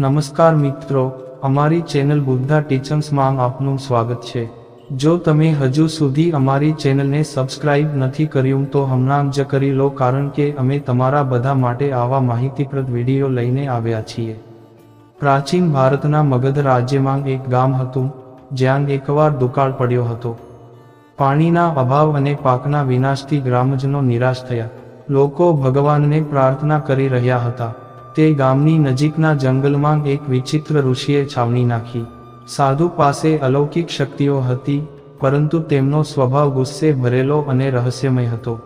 નમસ્કાર મિત્રો, અમારી ચેનલ બુદ્ધા ટીચર્સમાં આપનું સ્વાગત છે. જો તમે હજુ સુધી અમારી ચેનલને સબસ્ક્રાઇબ નથી કર્યું તો હમણાં જ કરી લો કારણ કે અમે તમારા બધા માટે આવા માહિતીપ્રદ વીડિયો લઈને આવ્યા છીએ. પ્રાચીન ભારતના મગધ રાજ્યમાં એક ગામ હતું, જ્યાં એકવાર દુકાળ પડ્યો હતો. પાણીના અભાવ અને પાકના વિનાશથી ગ્રામજનો નિરાશ થયા. લોકો ભગવાનને પ્રાર્થના કરી રહ્યા હતા. તે ગામની નજીકના જંગલમાં એક વિચિત્ર ઋષિએ છાવણી નાખી. સાધુ પાસે અલૌકિક શક્તિઓ હતી, પરંતુ તેમનો સ્વભાવ ગુસ્સે ભરેલો અને રહસ્યમય હતો.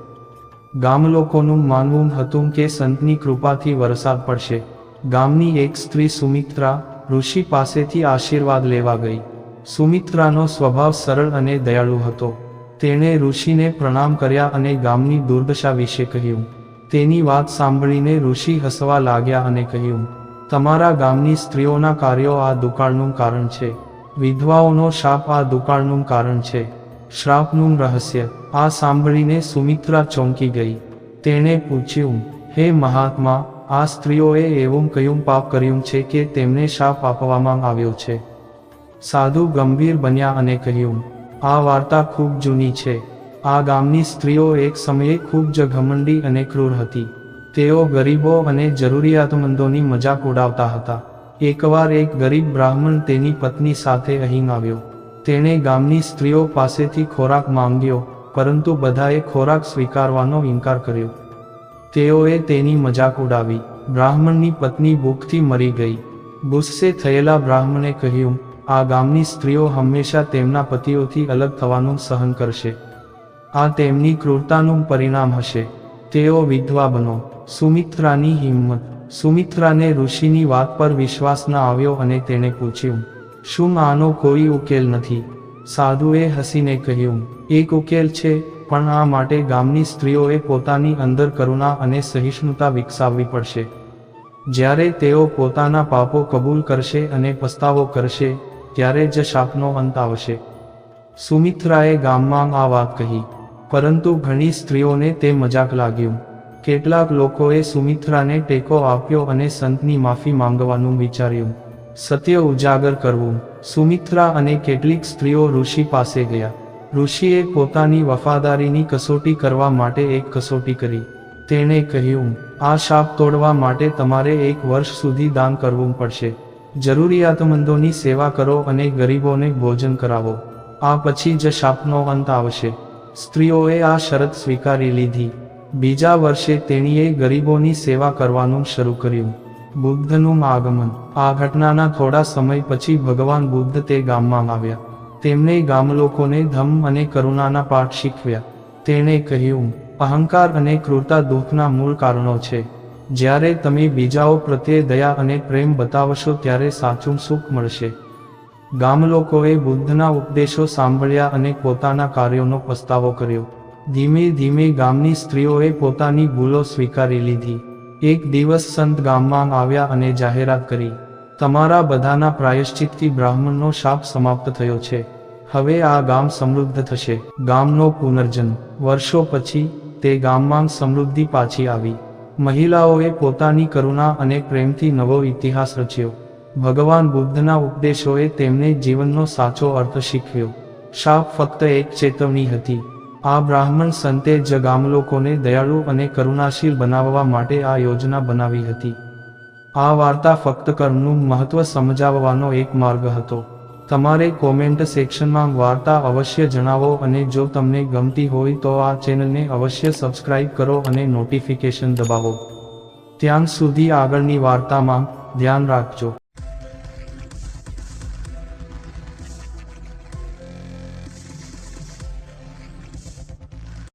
ગામ લોકોનું માનવું હતું કે સંતની કૃપાથી વરસાદ પડશે. ગામની એક સ્ત્રી સુમિત્રા, ઋષિ પાસેથી આશીર્વાદ લેવા ગઈ. સુમિત્રાનો સ્વભાવ સરળ અને દયાળુ હતો. તેણે ઋષિને પ્રણામ કર્યા અને ગામની દુર્દશા વિશે કહ્યું. તેની વાત સાંભળીને ઋષિ હસવા લાગ્યા અને કહ્યું, તમારા ગામની સ્ત્રીઓના કાર્યો આ દુકાળનું કારણ છે. વિધવાઓનો શાપ આ દુકાળનું કારણ છે. શ્રાપનું રહસ્ય. આ સાંભળીને સુમિત્રા ચોંકી ગઈ. તેણે પૂછ્યું, હે મહાત્મા, આ સ્ત્રીઓએ એવું કયું પાપ કર્યું છે કે તેમને શાપ આપવામાં આવ્યો છે? સાધુ ગંભીર બન્યા અને કહ્યું, આ વાર્તા ખૂબ જૂની છે. આ ગામની સ્ત્રીઓ એક સમયે ખૂબ જ ઘમંડી અને ક્રૂર હતી. તેઓ ગરીબો અને જરૂરિયાતમંદોની મજાક ઉડાવતા હતા. એકવાર એક ગરીબ બ્રાહ્મણ તેની પત્ની સાથે અહીં આવ્યો. તેણે ગામની સ્ત્રીઓ પાસેથી ખોરાક માંગ્યો, પરંતુ બધાએ ખોરાક સ્વીકારવાનો ઇનકાર કર્યો. તેઓએ તેની મજાક ઉડાવી. બ્રાહ્મણની પત્ની ભૂખથી મરી ગઈ. ગુસ્સે થયેલા બ્રાહ્મણે કહ્યું, આ ગામની સ્ત્રીઓ હંમેશા તેમના પતિઓથી અલગ થવાનું સહન કરશે. આ તેમની ક્રૂરતાનું પરિણામ હશે. તેઓ વિધવા બનો. સુમિત્રાની હિંમત. સુમિત્રાને ઋષિની વાત પર વિશ્વાસ ન આવ્યો અને તેણે પૂછ્યું, શું આનો કોઈ ઉકેલ નથી? સાધુએ હસીને કહ્યું, એક ઉકેલ છે, પણ આ માટે ગામની સ્ત્રીઓએ પોતાની અંદર કરુણા અને સહિષ્ણુતા વિકસાવવી પડશે. જ્યારે તેઓ પોતાના પાપો કબૂલ કરશે અને પસ્તાવો કરશે, ત્યારે જ શાપનો અંત આવશે. સુમિત્રાએ ગામમાં આ વાત કહી. પરંતુ ઘણી સ્ત્રીઓને તે મજાક લાગ્યું. કેટલાક લોકોએ સુમિત્રાને ટેકો આપ્યો અને સંતની માફી માંગવાનું વિચાર્યું. સત્ય ઉજાગર કરવું. સુમિત્રા અને કેટલીક સ્ત્રીઓ ઋષિ પાસે ગયા. ઋષિએ પોતાની વફાદારીની કસોટી કરવા માટે એક કસોટી કરી. તેણે કહ્યું, આ શાપ તોડવા માટે તમારે એક વર્ષ સુધી દાન કરવું પડશે. જરૂરિયાતમંદોની સેવા કરો અને ગરીબોને ભોજન કરાવો. આ પછી જ શાપનો અંત આવશે. સ્ત્રીઓએ આ શરત સ્વીકારી લીધી. બીજા વર્ષે તેણીએ ગરીબોની સેવા કરવાનું શરૂ કર્યું. બુદ્ધનું આગમન. આ ઘટનાના થોડા સમય પછી ભગવાન બુદ્ધ તે ગામમાં આવ્યા. તેમણે ગામલોકોને ધમ અને કરુણાના પાઠ શીખવ્યા. તેણે કહ્યું, અહંકાર અને ક્રૂરતા દુઃખના મૂળ કારણો છે. જ્યારે તમે બીજાઓ પ્રત્યે દયા અને પ્રેમ બતાવશો ત્યારે સાચું સુખ મળશે. ગામલોકોએ બુદ્ધના ઉપદેશો સાંભળ્યા અને પોતાના કાર્યોનો પસ્તાવો કર્યો. ધીમે ધીમે ગામની સ્ત્રીઓએ પોતાની ભૂલો સ્વીકારી લીધી. એક દિવસ સંત ગામમાં આવ્યા અને જાહેરાત કરી, તમારા બધાના પ્રાયશ્ચિતથી બ્રાહ્મણનો શાપ સમાપ્ત થયો છે. હવે આ ગામ સમૃદ્ધ થશે. ગામનો પુનર્જન્મ. વર્ષો પછી, તે ગામમાં સમૃદ્ધિ પાછી આવી. મહિલાઓએ પોતાની કરુણા અને પ્રેમથી નવો ઇતિહાસ રચ્યો. ભગવાન બુદ્ધના ઉપદેશોએ તેમને જીવનનો સાચો અર્થ શીખવ્યો શાપ ફક્ત એક ચેતવણી હતી. આ બ્રાહ્મણ સંતે જ ગામલોકોને દયાળુ અને કરુણાશીલ બનાવવા માટે આ યોજના બનાવી હતી. આ વાર્તા ફક્ત કર્મનું મહત્વ સમજાવવાનો એક માર્ગ હતો. તમારે કોમેન્ટ સેક્શનમાં વાર્તા અવશ્ય જણાવો અને જો તમને ગમતી હોય તો આ ચેનલને અવશ્ય સબસ્ક્રાઇબ કરો અને નોટિફિકેશન દબાવો. ત્યાં સુધી આગળની વાર્તામાં ધ્યાન રાખજો.